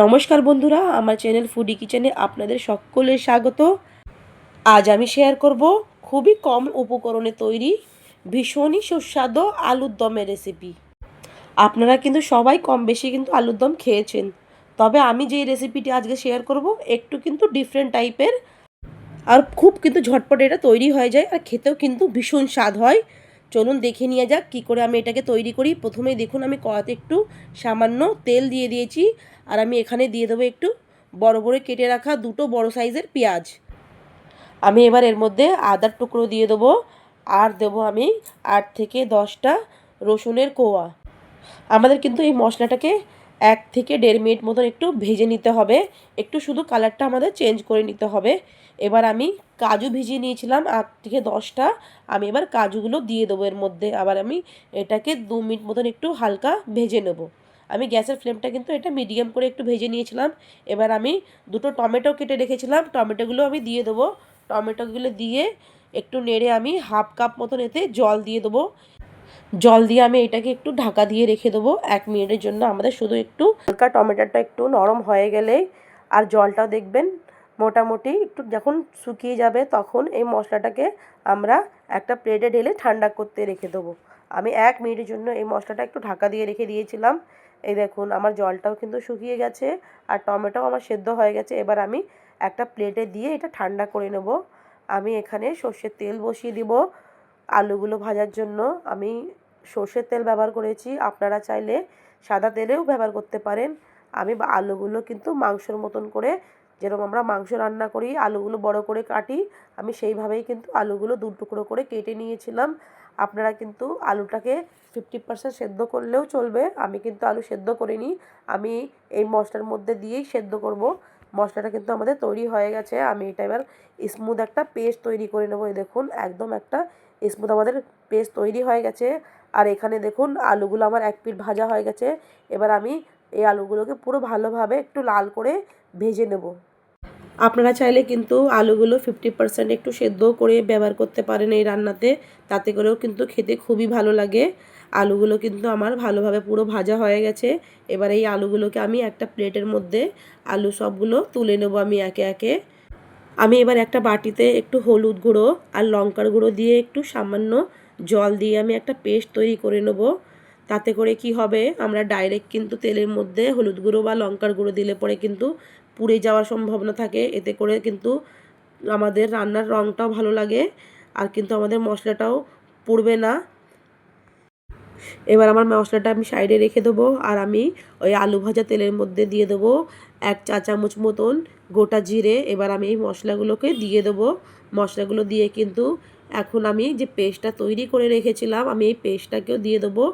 নমস্কার বন্ধুরা, আমার চ্যানেল ফুডি কিচেনে আপনাদের সকলের স্বাগত। আজ আমি শেয়ার করব খুবই কম উপকরণে তৈরি, ভীষণই সুস্বাদু আলুর দমের রেসিপি আপনারা কিন্তু সবাই কম বেশি কিন্তু আলুর দম খেয়েছেন। তবে আমি যেই রেসিপিটি আজকে শেয়ার করব, একটু কিন্তু ডিফারেন্ট টাইপের আর খুব কিন্তু ঝটপট এটা তৈরি হয়ে যায়, আর খেতেও কিন্তু ভীষণ স্বাদ হয়। চলুন দেখে নিয়ে যাক কি করে আমি এটাকে তৈরি করি। প্রথমে দেখুন আমি কড়াতে একটু সামান্য তেল দিয়ে দিয়েছি আর আমি এখানে দিয়ে দেবো একটু বড় বড় কেটে রাখা দুটো বড় সাইজের পেঁয়াজ। আমি এবার এর মধ্যে আদার টুকরো দিয়ে দেবো আর দেবো আমি আট থেকে দশটা রসুনের কোয়া। আমাদের কিন্তু এই মশলাটাকে এক থেকে দেড় মিনিট মতন একটু ভেজে নিতে হবে। একটু শুধু কালারটা আমাদের চেঞ্জ করে নিতে হবে। এবার আমি কাজু ভিজিয়ে নিয়েছিলাম আট থেকে দশটা। আমি এবার কাজুগুলো দিয়ে দেবো এর মধ্যে। আবার আমি এটাকে দু মিনিট মতন একটু হালকা ভেজে নেব। আমি গ্যাসের ফ্লেমটা কিন্তু এটা মিডিয়াম করে একটু ভেজে নিয়েছিলাম। এবার আমি দুটো টমেটো কেটে রেখেছিলাম। টমেটোগুলো আমি দিয়ে দেবো। টমেটোগুলো দিয়ে একটু নেড়ে আমি হাফ কাপ মতন এতে জল দিয়ে দেবো। জল দিয়ে আমি এটাকে একটু ঢাকা দিয়ে রেখে দেবো এক মিনিটের জন্য। আমাদের শুধু একটু হালকা টমেটোটা একটু নরম হয়ে গেলে আর জলটাও দেখবেন মোটামুটি একটু যখন শুকিয়ে যাবে তখন এই মশলাটাকে আমরা একটা প্লেটে ঢেলে ঠান্ডা করতে রেখে দেবো। আমি এক মিনিটের জন্য এই মশলাটা একটু ঢাকা দিয়ে রেখে দিয়েছিলাম। এই দেখুন, আমার জলটাও কিন্তু শুকিয়ে গেছে আর টমেটোও আমার সেদ্ধ হয়ে গেছে। এবার আমি একটা প্লেটে দিয়ে এটা ঠান্ডা করে নেব। আমি এখানে সর্ষের তেল বসিয়ে দিব আলুগুলো ভাজার জন্য। আমি সর্ষের তেল ব্যবহার করেছি। আপনারা চাইলে সাদা তেলেও ব্যবহার করতে পারেন। আমি আলুগুলো কিন্তু মাংসর মতন করে যেরকম আমরা মাংস রান্না করি, আলুগুলো বড় করে কাটি, আমি সেইভাবেই কিন্তু আলুগুলো দু টুকরো করে কেটে নিয়েছিলাম। আপনারা কিন্তু আলুটাকে ফিফটি পার্সেন্ট সেদ্ধ করলেও চলবে। আমি কিন্তু আলু সেদ্ধ করিনি। আমি এই মশলার মধ্যে দিয়েই সেদ্ধ করব। মশলাটা কিন্তু আমাদের তৈরি হয়ে গেছে। আমি এটা এবার স্মুথ একটা পেস্ট তৈরি করে নেব। এই দেখুন, একদম একটা স্মুথ আমাদের পেস্ট তৈরি হয়ে গেছে। আর এখানে দেখুন, আলুগুলো আমার এক পিঠ ভাজা হয়ে গেছে। এবার আমি এই আলুগুলোকে পুরো ভালোভাবে একটু লাল করে ভেজে নেব। আপনারা চাইলে কিন্তু আলুগুলো ফিফটি পার্সেন্ট একটু সেদ্ধ করে ব্যবহার করতে পারেন এই রান্নাতে। তাতে করেও কিন্তু খেতে খুবই ভালো লাগে। আলুগুলো কিন্তু আমার ভালোভাবে পুরো ভাজা হয়ে গেছে। এবার এই আলুগুলোকে আমি একটা প্লেটের মধ্যে আলু সবগুলো তুলে নেব আমি একে একে। আমি এবার একটা বাটিতে একটু হলুদ গুঁড়ো আর লঙ্কার গুঁড়ো দিয়ে একটু সামান্য জল দিয়ে আমি একটা পেস্ট তৈরি করে নেব। তাতে করে কি হবে, আমরা ডাইরেক্ট কিন্তু তেলের মধ্যে হলুদ গুঁড়ো বা লঙ্কার গুঁড়ো দিলে পরে কিন্তু পুড়ে যাওয়ার সম্ভাবনা থাকে। এতে করে কিন্তু আমাদের রান্নার রঙটাও ভালো লাগে আর কিন্তু আমাদের মশলাটাও পুড়বে না। এবার আমার মশলাটা আমি সাইডে রেখে দেবো আর আমি ওই আলু ভাজা তেলের মধ্যে দিয়ে দেবো এক চা চামচ মতন গোটা জিরে। এবার আমি এই মশলাগুলোকে দিয়ে দেবো। মশলাগুলো দিয়ে কিন্তু এখন আমি যে পেস্টটা তৈরি করে রেখেছিলাম, আমি এই পেস্টটাকেও দিয়ে দেবো।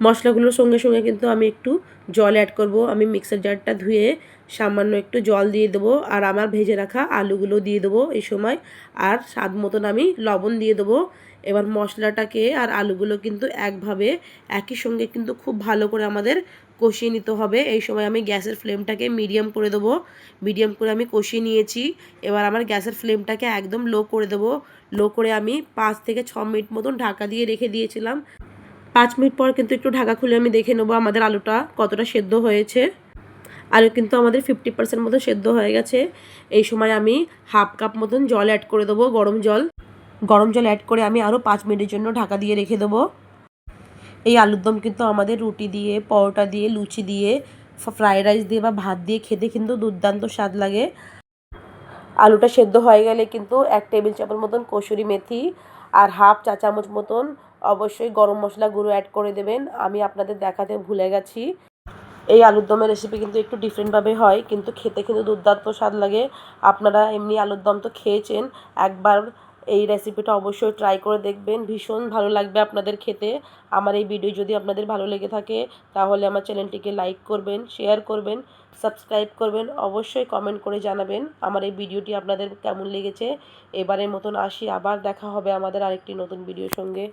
মশলাগুলোর সঙ্গে সঙ্গে কিন্তু আমি একটু জল অ্যাড করব। আমি মিক্সার জারটা ধুয়ে সামান্য একটু জল দিয়ে দেবো আর আমার ভেজে রাখা আলুগুলো দিয়ে দেবো এই সময়। আর স্বাদ মতন আমি লবণ দিয়ে দেবো। এবার মশলাটাকে আর আলুগুলো কিন্তু একভাবে একই সঙ্গে কিন্তু খুব ভালো করে আমাদের কষিয়ে নিতে হবে। এই সময় আমি গ্যাসের ফ্লেমটাকে মিডিয়াম করে দেবো। মিডিয়াম করে আমি কষিয়ে নিয়েছি। এবার আমার গ্যাসের ফ্লেমটাকে একদম লো করে দেবো। লো করে আমি পাঁচ থেকে ছ মিনিট মতন ঢাকা দিয়ে রেখে দিয়েছিলাম। পাঁচ মিনিট পর কিন্তু একটু ঢাকা খুলে আমি দেখে নেব আমাদের আলুটা কতটা সেদ্ধ হয়েছে। আলু কিন্তু আমাদের ফিফটি পার্সেন্ট মতো সেদ্ধ হয়ে গেছে। এই সময় আমি হাফ কাপ মতন জল অ্যাড করে দেবো, গরম জল। গরম জল অ্যাড করে আমি আরও পাঁচ মিনিটের জন্য ঢাকা দিয়ে রেখে দেবো। এই আলুর দম কিন্তু আমাদের রুটি দিয়ে, পরোটা দিয়ে, লুচি দিয়ে, ফ্রায়েড রাইস দিয়ে বা ভাত দিয়ে খেতে কিন্তু দুর্দান্ত স্বাদ লাগে। আলুটা সেদ্ধ হয়ে গেলে কিন্তু এক টেবিল চামচ মতন কসুরি মেথি আর হাফ চা চামচ মতন অবশ্যই গরম মশলা গুঁড়ো অ্যাড করে দেবেন। আমি আপনাদের দেখাতে ভুলে গেছি। এই আলুর দমের রেসিপি কিন্তু একটু ডিফারেন্টভাবে হয়, কিন্তু খেতে কিন্তু দুর্দান্ত স্বাদ লাগে। আপনারা এমনি আলুর দম তো খেয়েছেন, একবার এই রেসিপিটা অবশ্যই ট্রাই করে দেখবেন। ভীষণ ভালো লাগবে আপনাদের খেতে। আমার এই ভিডিও যদি আপনাদের ভালো লেগে থাকে, তাহলে আমার চ্যানেলটিকে লাইক করবেন শেয়ার করবেন সাবস্ক্রাইব করবেন, অবশ্যই কমেন্ট করে জানাবেন আমার এই ভিডিওটি আপনাদের কেমন লেগেছে। এবারের মতন আসি, আবার দেখা হবে আমাদের আরেকটি নতুন ভিডিওর সঙ্গে।